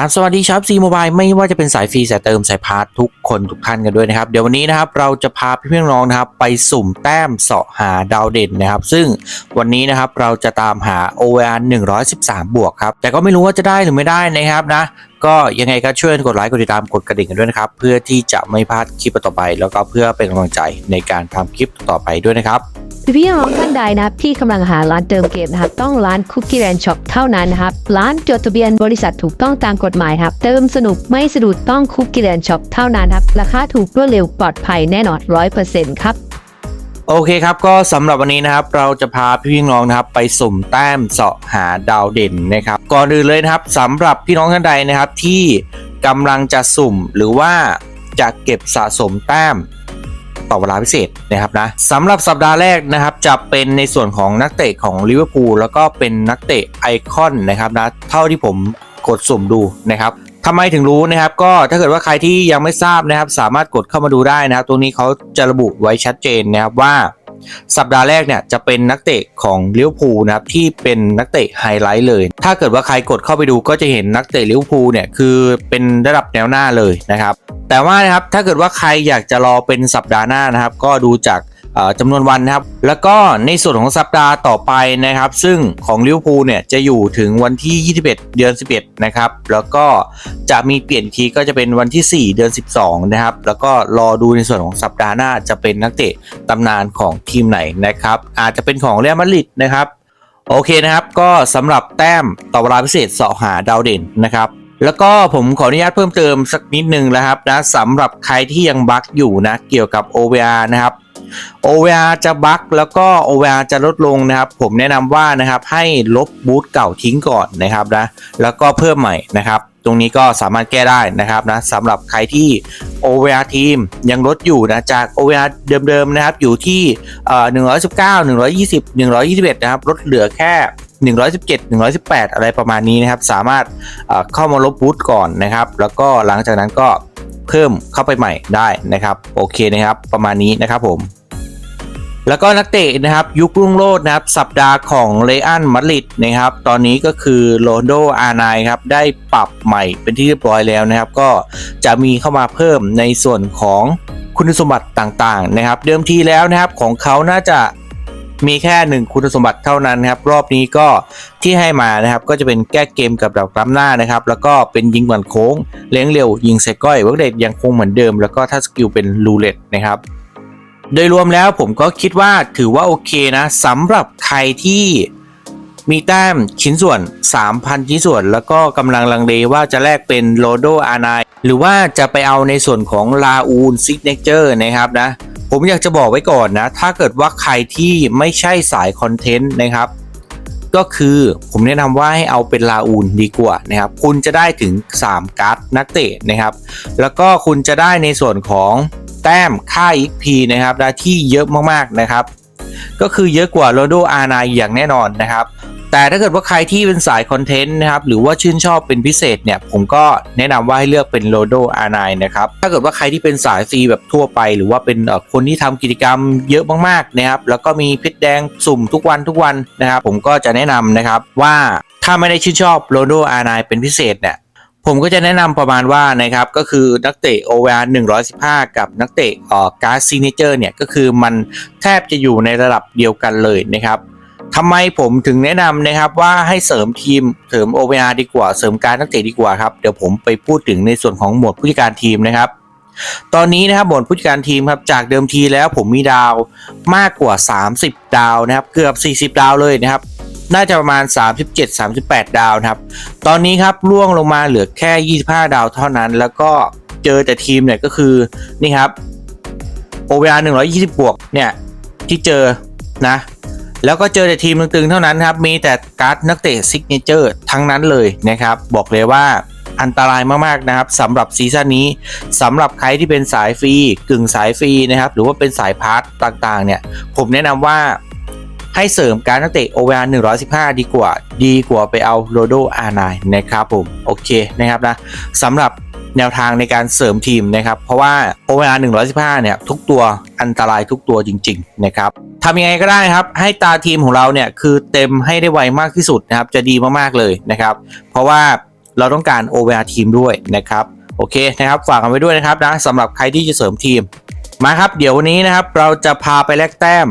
ครับสวัสดีครับซีโมบายไม่ว่าจะเป็นสายฟรีสายเติมสายพาร์ททุกคนทุกท่านกันด้วยนะครับเดี๋ยววันนี้นะครับเราจะพาพี่เพื่อนน้องนะครับไปสุ่มแต้มเสาะหาดาวเด่นนะครับ ซึ่งวันนี้นะครับเราจะตามหา OVR 113 บวกครับ แต่ก็ไม่รู้ว่าจะได้หรือไม่ได้นะครับนะ ก็ยังไงก็ช่วยกดไลค์กดติดตามกดกระดิ่งกันด้วยนะครับ เพื่อที่จะไม่พลาดคลิปต่อไป แล้วก็เพื่อเป็นกำลังใจในการทำคลิปต่อไปด้วยนะครับ พี่น้องท่านใดนะครับที่กำลังหาร้านเติมเกมนะครับต้องร้านคุกกี้แ n นช็อปเท่านั้นนะครับร้านจดทะเบียนบริษัทถูกต้องตามกฎหมายครับเติมสนุกไม่สะดุดต้องคุกกี้แ n นช็อปเท่านั้นครับราคาถูกรวดเร็วปลอดภัยแน่นอนร้อยเปอร์เซ็นต์ครับโอเคครับก็สำหรับวันนี้นะครับเราจะพาพี่น้องนะครับไปสุ่มแต้มเสาะหาดาวเด่นนะครับก่อนอื่นเลยนะครับสำหรับพี่น้องท่านใดนะครับที่กำลังจะสุ่มหรือว่าจะเก็บสะสมแต้ม ต่อเวลาพิเศษนะครับนะสำหรับสัปดาห์แรกนะครับจะเป็นในส่วนของนักเตะของลิเวอร์พูลแล้วก็เป็นนักเตะไอคอนนะครับนะเท่าที่ผมกดสุ่มดูนะครับทำไมถึงรู้นะครับก็ถ้าเกิดว่าใครที่ยังไม่ทราบนะครับ สามารถกดเข้ามาดูได้นะครับ ตรงนี้เขาจะระบุไว้ชัดเจนนะครับว่า สัปดาห์แรกเนี่ยจะเป็นนักเตะของลิเวอร์พูลนะครับที่เป็นนักเตะไฮไลท์เลย ถ้าเกิดว่าใครกดเข้าไปดูก็จะเห็นนักเตะลิเวอร์พูลเนี่ยคือเป็นระดับแนวหน้าเลยนะครับแต่ว่านะครับถ้าเกิดว่าใครอยากจะรอเป็นสัปดาห์หน้านะครับก็ดูจาก จำนวนวันนะครับ แล้วก็ในส่วนของสัปดาห์ต่อไปนะครับ ซึ่งของลิเวอร์พูลเนี่ยจะอยู่ถึงวันที่ 21 เดือน 11 นะครับ แล้วก็จะมีเปลี่ยนทีก็จะเป็นวันที่ 4 เดือน 12 นะครับ แล้วก็รอดูในส่วนของสัปดาห์หน้าจะเป็นนักเตะตำนานของทีมไหนนะครับ อาจจะเป็นของเรอัลมาดริดนะครับโอเคนะครับ ก็สำหรับแต้มต่อเวลาพิเศษเสาะหาดาวเด่นนะครับแล้วก็ผมขออนุญาตเพิ่มเติมสักนิดนึงนะครับนะสำหรับใครที่ยังบั๊กอยู่นะเกี่ยวกับ OVR นะครับ OVR จะบั๊กแล้วก็ OVR จะลดลงนะครับ ผมแนะนำว่านะครับให้ลบบูตเก่าทิ้งก่อนนะครับนะแล้วก็เพิ่มใหม่นะครับ ตรงนี้ก็สามารถแก้ได้นะครับนะสำหรับใครที่ OVR ทีมยังลดอยู่นะจาก OVR เดิมๆนะครับอยู่ที่เอ่อ119 120 121 นะครับลดเหลือแค่117 118 อะไรประมาณนี้นะครับ สามารถเอ่อเข้ามาลบบูตก่อนนะครับ แล้วก็หลังจากนั้นก็ เพิ่มเข้าไปใหม่ได้นะครับโอเคนะครับประมาณนี้นะครับผมแล้วก็นักเตะนะครับยุครุ่งโรจน์นะครับสัปดาห์ของเลอันมาริดนะครับ ตอนนี้ก็คือโรนโดอาร์ไนครับได้ปรับใหม่เป็นที่เรียบร้อยแล้วนะครับ ก็จะมีเข้ามาเพิ่มในส่วนของคุณสมบัติต่างๆนะครับ เดิมทีแล้วนะครับของเขาน่าจะ มีแค่หนึ่งคุณสมบัติเท่านั้นครับ รอบนี้ก็ที่ให้มานะครับ ก็จะเป็นแก้เกมกับดักล้ำหน้านะครับ แล้วก็เป็นยิงบอลโค้ง เลี้ยงเร็ว ยิงใส่ก้อยเวิร์กเดทยังคงเหมือนเดิม แล้วก็ถ้าสกิลเป็นรูเล็ตนะครับโดยรวมแล้วผมก็คิดว่าถือว่าโอเคนะสำหรับใครที่มีแต้มชิ้นส่วน 3,000 ชิ้นส่วน แล้วก็กำลังลังเลว่าจะแลกเป็นโลโดอาร์ไนหรือว่าจะไปเอาในส่วนของลาอูนซิกเนเจอร์นะครับนะ ผมอยากจะบอกไว้ก่อนนะ ถ้าเกิดว่าใครที่ไม่ใช่สายคอนเทนต์นะครับ ก็คือผมแนะนำว่าให้เอาเป็นลาอูนดีกว่านะครับ คุณจะได้ถึง 3 การ์ดนักเตะนะครับ แล้วก็คุณจะได้ในส่วนของแต้มค่า XP นะครับนะที่เยอะมากๆนะครับ ก็คือเยอะกว่าโรโดอาร์ไนอย่างแน่นอนนะครับ แต่ถ้าเกิดว่าใครที่เป็นสายคอนเทนต์นะครับหรือว่าชื่นชอบเป็นพิเศษเนี่ยผมก็แนะนำว่าให้เลือกเป็นโรโดอาร์ไนนะครับถ้าเกิดว่าใครที่เป็นสายฟรีแบบทั่วไป หรือว่าเป็นคนที่ทำกิจกรรมเยอะมากๆนะครับแล้วก็มีเพชรแดงสุ่มทุกวันทุกวันนะครับผมก็จะแนะนำนะครับว่าถ้าไม่ได้ชื่นชอบโรโดอาร์ไนเป็นพิเศษเนี่ยผมก็จะแนะนำประมาณว่านะครับก็คือนักเตะ OVR 115 กับนักเตะออการ์ดซีเนเจอร์เนี่ยก็คือมันแทบจะอยู่ในระดับเดียวกันเลยนะครับ ทำไมผมถึงแนะนำนะครับว่าให้เสริมทีมเสริม OVR ดีกว่าเสริมการดนักเตะดีกว่าครับเดี๋ยวผมไปพูดถึงในส่วนของหมวดผู้จัดการทีมนะครับ ตอนนี้นะครับหมวดผู้จัดการทีมครับจากเดิมทีแล้วผมมีดาวมากกว่า 30 ดาวนะครับเกือบ 40 ดาวเลยนะครับ น่าจะประมาณ 37-38 ดาวนะครับ ตอนนี้ครับล่วงลงมาเหลือแค่ 25 ดาวเท่านั้น แล้วก็เจอแต่ทีมเนี่ยก็คือนี่ครับ OVR 120 บวกเนี่ยที่เจอนะ แล้วก็เจอแต่ทีมตึงๆเท่านั้นครับ มีแต่การ์ดนักเตะซิกเนเจอร์ทั้งนั้นเลยนะครับ บอกเลยว่าอันตรายมากๆนะครับสำหรับซีซั่นนี้สำหรับใครที่เป็นสายฟรีกึ่งสายฟรีนะครับ หรือว่าเป็นสายพาร์ตต่างๆ เนี่ย ผมแนะนำว่าให้เสริมการนักเตะ OVR 115 ดีกว่า ดีกว่าไปเอาโรโด R9 นนะครับผม โอเคนะครับนะสำหรับแนวทางในการเสริมทีมนะครับ เพราะว่า OVR 115 เนี่ย ทุกตัวอันตรายทุกตัวจริง ๆ นะครับ ทำยังไงก็ได้ครับ ให้ตาทีมของเราเนี่ยคือเต็มให้ได้ไวมากที่สุดนะครับ จะดีมากๆเลยนะครับ เพราะว่าเราต้องการ OVR ทีมด้วยนะครับ โอเคนะครับ ฝากกันไว้ด้วยนะครับนะสำหรับใครที่จะเสริมทีม มาครับ เดี๋ยววันนี้นะครับ เราจะพาไปแลกแต้ม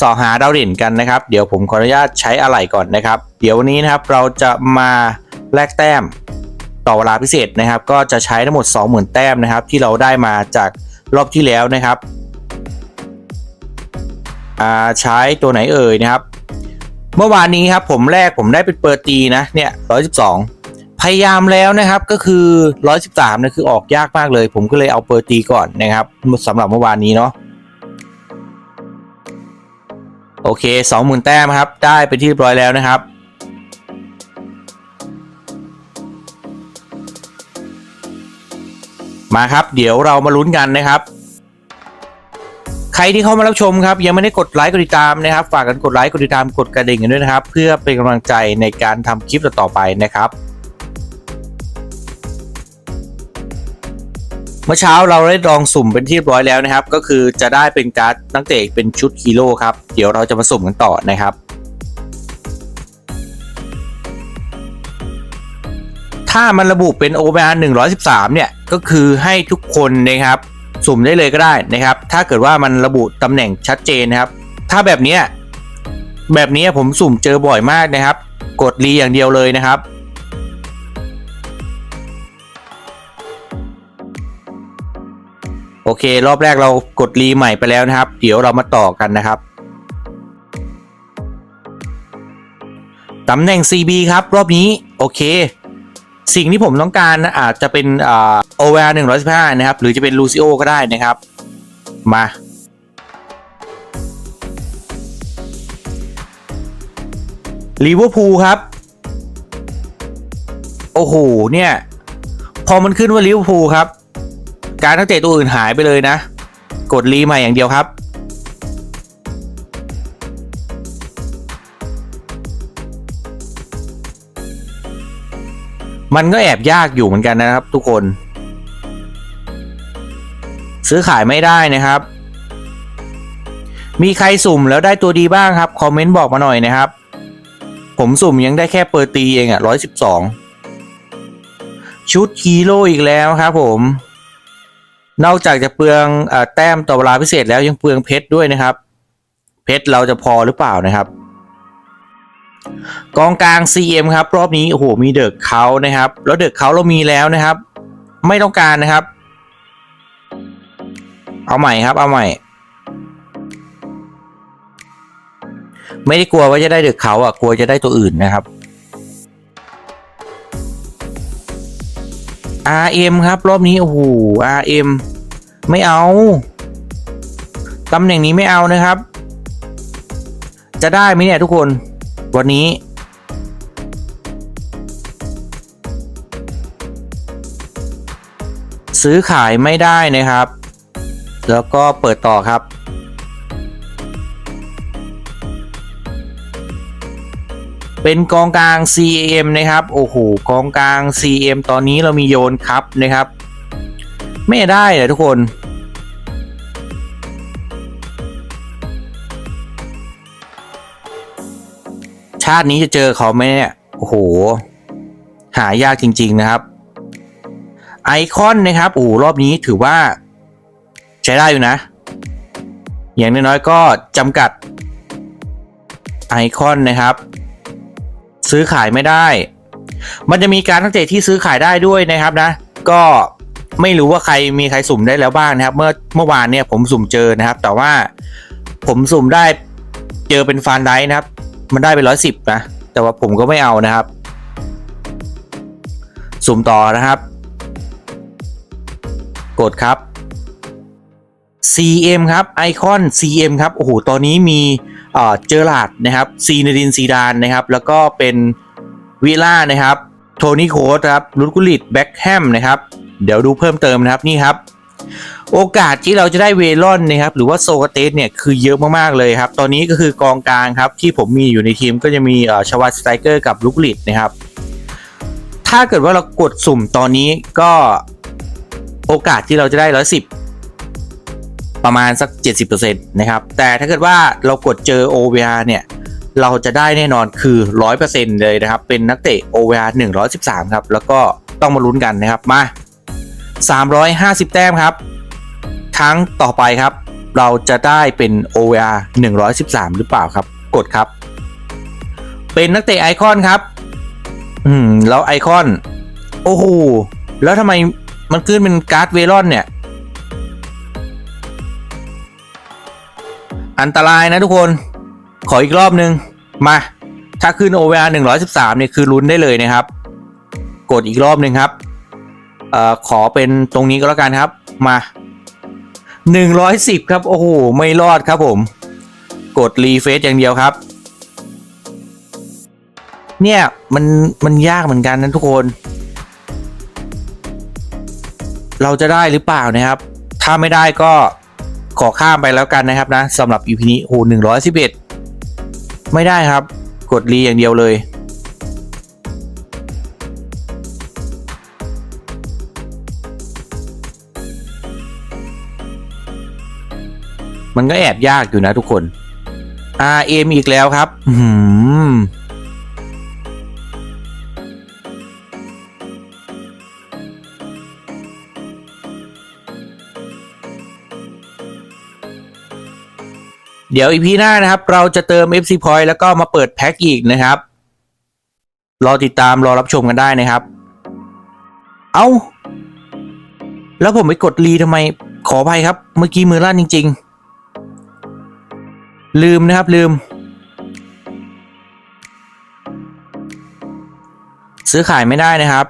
สอหาดาวเด่นกันนะครับ เดี๋ยวผมขออนุญาตใช้อะไหล่ก่อนนะครับ เดี๋ยววันนี้นะครับเราจะมาแลกแต้มต่อเวลาพิเศษนะครับ ก็จะใช้ทั้งหมด 20,000 แต้มนะครับ ที่เราได้มาจากรอบที่แล้วนะครับ ใช้ตัวไหนเอ่ยนะครับ เมื่อวานนี้ครับผมแรกผมได้เป็นเปิดตีนะเนี่ย112พยายามแล้วนะครับก็คือ 113นะคือออกยากมากเลย ผมก็เลยเอาเปิดตีก่อนนะครับสำหรับเมื่อวานนี้เนาะโอเค 20,000 แต้มครับ ได้ไปนที่เรียบร้อยแล้วนะครับ มาครับ เดี๋ยวเรามาลุ้นกันนะครับ ใครที่เข้ามารับชมครับยังไม่ได้กดไลค์กดติดตามนะครับฝากกันกดไลค์กดติดตามกดกระดิ่งกันด้วยนะครับ เพื่อเป็นกำลังใจในการทำคลิปต่อไปนะครับ เมื่อเช้าเราได้ลองสุ่มเป็นที่เรียบร้อยแล้วนะครับ ก็คือจะได้เป็นการ์ดนักเตะเป็นชุดฮีโร่ครับเดี๋ยวเราจะมาสุ่มกันต่อนะครับถ้ามันระบุเป็น OBR 113 เนี่ย ก็คือให้ทุกคนนะครับ สุ่มได้เลยก็ได้นะครับ ถ้าเกิดว่ามันระบุตำแหน่งชัดเจนนะครับ ถ้าแบบนี้แบบนี้ผมสุ่มเจอบ่อยมากนะครับ กดรีอย่างเดียวเลยนะครับโอเค รอบแรกเรากดรีใหม่ไปแล้วนะครับ เดี๋ยวเรามาต่อกันนะครับตำแหน่ง CB ครับ รอบนี้ โอเค สิ่งที่ผมต้องการนะอาจจะเป็นอ่า OVR 115นะครับ หรือจะเป็น Lucio ก็ได้นะครับ มาลิเวอร์พูลครับ โอ้โห เนี่ย พอมันขึ้นว่าลิเวอร์พูลครับ การนักเตะตัวอื่นหายไปเลยนะ กดรีใหม่อย่างเดียวครับ มันก็แอบยากอยู่เหมือนกันนะครับ ทุกคน ซื้อขายไม่ได้นะครับ มีใครสุ่มแล้วได้ตัวดีบ้างครับ คอมเมนต์บอกมาหน่อยนะครับ ผมสุ่มยังได้แค่เปิดตีเองอะร้อยสิบสองชุดฮีโร่อีกแล้วครับผม นอกจากจะเปลืองอแต้มต่อเวลาพิเศษแล้วยังเปลืองเพชรด้วยนะครับ เพชรเราจะพอหรือเปล่านะครับ กองกลาง CM ครับ รอบนี้โอ้โหมีเดอะเขานะครับ แล้วเดอะเขาเรามีแล้วนะครับ ไม่ต้องการนะครับ เอาใหม่ครับเอาใหม่ ไม่ได้กลัวว่าจะได้เดอะเขาอะกลัวจะได้ตัวอื่นนะครับ RM ครับ รอบนี้โอ้โห RM ไม่เอาตำแหน่งนี้ไม่เอานะครับ จะได้ไหมเนี่ยทุกคน วันนี้ซื้อขายไม่ได้นะครับ แล้วก็เปิดต่อครับ เป็นกองกลาง CM นะครับ โอ้โห กองกลาง CM ตอนนี้เรามีโยนครับนะครับ ไม่ได้เลยทุกคน ชาตินี้จะเจอเขาไหมเนี่ยโอ้โห หายากจริง ๆนะครับ ไอคอนนะครับโอ้รอบนี้ถือว่า ใช้ได้อยู่นะ อย่างน้อยๆก็จำกัด ไอคอนนะครับ ซื้อขายไม่ได้ มันจะมีการตั้งเตที่ซื้อขายได้ด้วยนะครับนะ ก็ไม่รู้ว่าใครมีใครสุ่มได้แล้วบ้างนะครับ เมื่อเมื่อวานเนี่ยผมสุ่มเจอนะครับ แต่ว่าผมสุ่มได้เจอเป็นฟานไดนะครับ มันได้ไปร้อยสิบนะ แต่ว่าผมก็ไม่เอานะครับ สุ่มต่อนะครับ กดครับ CM ครับไอคอน CM ครับโอ้โหตอนนี้มีเจอร์ลาดนะครับซีนาดินซีดานนะครับ แล้วก็เป็นวิล่านะครับ โทนี่โคสครับลุดกุลิตแบ็คแฮมนะครับ เดี๋ยวดูเพิ่มเติมนะครับนี่ครับ โอกาสที่เราจะได้เวลอนนะครับหรือว่าโซกเตสเนี่ยคือเยอะมากๆเลยครับ ตอนนี้ก็คือกองกลางครับที่ผมมีอยู่ในทีมก็จะมีชวัตสไตรเกอร์กับลุกลิตนะครับ ถ้าเกิดว่าเรากดสุ่มตอนนี้ก็โอกาสที่เราจะได้ร้อยสิบประมาณสัก 70%นะครับ แต่ถ้าเกิดว่าเรากดเจอ OVR เนี่ย เราจะได้แน่นอนคือ 100%เลยนะครับ เป็นนักเตะ OVR 113 ครับ แล้วก็ต้องมาลุ้นกันนะครับ มา 350 แต้มครับ ครั้งต่อไปครับ เราจะได้เป็น OVR 113 หรือเปล่าครับ กดครับ เป็นนักเตะไอคอนครับ อืม แล้วไอคอน โอ้โห แล้วทำไมมันขึ้นเป็นการ์ดเวลอนเนี่ย อันตรายนะทุกคน ขออีกรอบนึง มา ถ้าขึ้น OVR 113เนี่ยคือลุ้นได้เลยนะครับ กดอีกรอบนึงครับ เอ่อขอเป็นตรงนี้ก็แล้วกันครับ มา110ครับ โอ้โห ไม่รอดครับผม กดรีเฟซอย่างเดียวครับ เนี่ย มันมันยากเหมือนกันนะทุกคน เราจะได้หรือเปล่านะครับ ถ้าไม่ได้ก็ขอข้ามไปแล้วกันนะครับนะสำหรับ EP นี้โอ้หนึ่งร้อยสิบเอ็ดไม่ได้ครับ กดรีอย่างเดียวเลย มันก็แอบยากอยู่นะทุกคน RM อีกแล้วครับอืมเดี๋ยวอีพีหน้านะครับ เราจะเติม FC Point แล้วก็มาเปิดแพ็กอีกนะครับ รอติดตามรอรับชมกันได้นะครับ เอา้า แล้วผมไปกดรีทำไมขออภัยครับ เมื่อกี้มือลั่นจริง ๆ ลืมนะครับลืม ซื้อขายไม่ได้นะครับ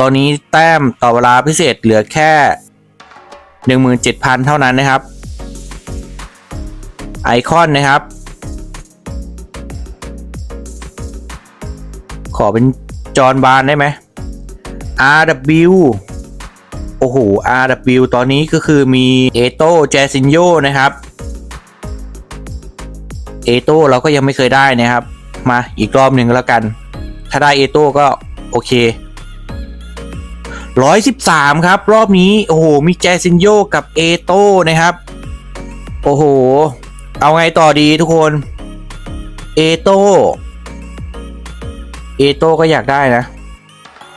ตอนนี้แต้มต่อเวลาพิเศษเหลือแค่ 17,000 เท่านั้นนะครับ ไอคอนนะครับ ขอเป็นจอห์นบานได้ไหม RW โอ้โห RW ตอนนี้ก็คือมีเอโตแจซินโยนะครับ เอโต้เราก็ยังไม่เคยได้นะครับ มาอีกรอบหนึ่งแล้วกัน ถ้าได้เอโต้ก็โอเค113ครับ รอบนี้ โอ้โห มีแจซินโยกับเอโต้นะครับ โอ้โห เอาไงต่อดีทุกคนเอโต้เอโต้ก็อยากได้นะ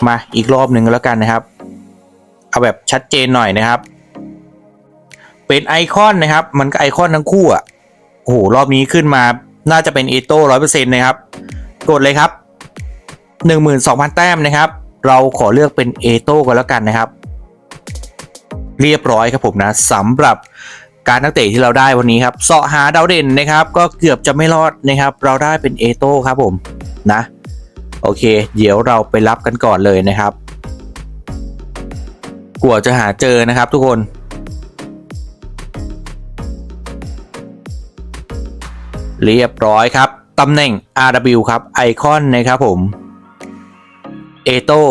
มาอีกรอบหนึ่งแล้วกันนะครับ เอาแบบชัดเจนหน่อยนะครับ เป็นไอคอนนะครับ มันก็ไอคอนทั้งคู่อะ โอ้โหรอบนี้ขึ้นมาน่าจะเป็นเอโต้ร้อยเปอร์เซ็นต์นะครับ กดเลยครับหนึ่งหมื่นสองพันแต้มนะครับ เราขอเลือกเป็นเอโต้กันแล้วกันนะครับ เรียบร้อยครับผมนะสำหรับการนักเตะที่เราได้วันนี้ครับเสาะหาดาวเด่นนะครับ ก็เกือบจะไม่รอดนะครับ เราได้เป็นเอโต้ครับผมนะ โอเค เดี๋ยวเราไปรับกันก่อนเลยนะครับกลัวจะหาเจอนะครับทุกคน เรียบร้อยครับ ตำแหน่ง RW ครับไอคอนนะครับผมเอโต้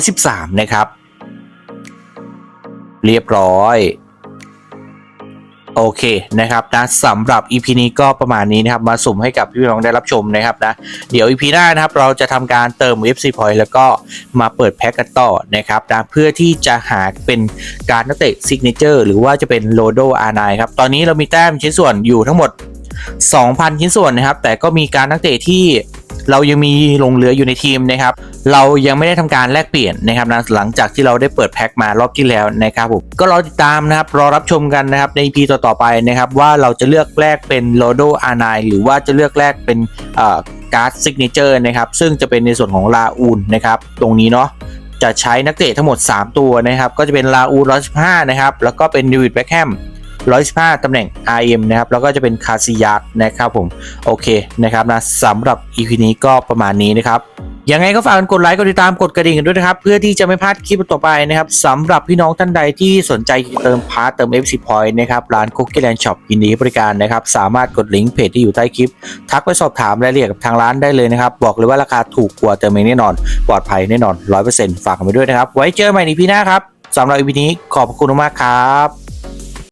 113นะครับ เรียบร้อย โอเคนะครับนะสำหรับ EP นี้ก็ประมาณนี้นะครับ มาสุ่มให้กับพี่น้องได้รับชมนะครับนะเดี๋ยว EP หน้านะครับเราจะทำการเติม FC Point แล้วก็มาเปิดแพ็กกันต่อนะครับนะเพื่อที่จะหาเป็นการนักเตะซิกเนเจอร์หรือว่าจะเป็นโลโดอาร์ไนครับ ตอนนี้เรามีแต้มชิ้นส่วนอยู่ทั้งหมด 2,000 ชิ้นส่วนนะครับ แต่ก็มีการนักเตะที่เรายังมีลงเหลืออยู่ในทีมนะครับ เรายังไม่ได้ทำการแลกเปลี่ยนนะครับนะหลังจากที่เราได้เปิดแพ็คมารอบที่แล้วนะครับผมก็รอติดตามนะครับรอรับชมกันนะครับใน EP ต่อๆไปนะครับว่าเราจะเลือกแลกเป็นโลโดอาร์ไนหรือว่าจะเลือกแลกเป็นการ์ดซิกเนเจอร์นะครับซึ่งจะเป็นในส่วนของลาอูนนะครับตรงนี้เนาะจะใช้นักเตะทั้งหมด 3 ตัวนะครับ ก็จะเป็นลาอูน115นะครับแล้วก็เป็นดิวิดแบ็คแฮม 115ตำแหน่ง RM นะครับ แล้วก็จะเป็นคาซิยักนะครับผม โอเคนะครับนะสำหรับ EP นี้ก็ประมาณนี้นะครับยังไงก็ฝากกดไลค์ กดติดตาม กดกระดิ่งกันด้วยนะครับ เพื่อที่จะไม่พลาดคลิปต่อไปนะครับสำหรับพี่น้องท่านใดที่สนใจเติมพาร์ตเติม FC Point นะครับร้าน Cookie Land Shop ยินดีให้บริการนะครับ สามารถกดลิงก์เพจที่อยู่ใต้คลิป ทักไปสอบถามรายละเอียดกับทางร้านได้เลยนะครับ บอกเลยว่าราคาถูกกว่าเติมเองแน่นอน ปลอดภัยแน่นอน 100%ฝากกันไปด้วยนะครับ ไว้เจอกันใหม่ในพี่หน้าครับสำหรับ EP นี้ขอบคุณมากครับ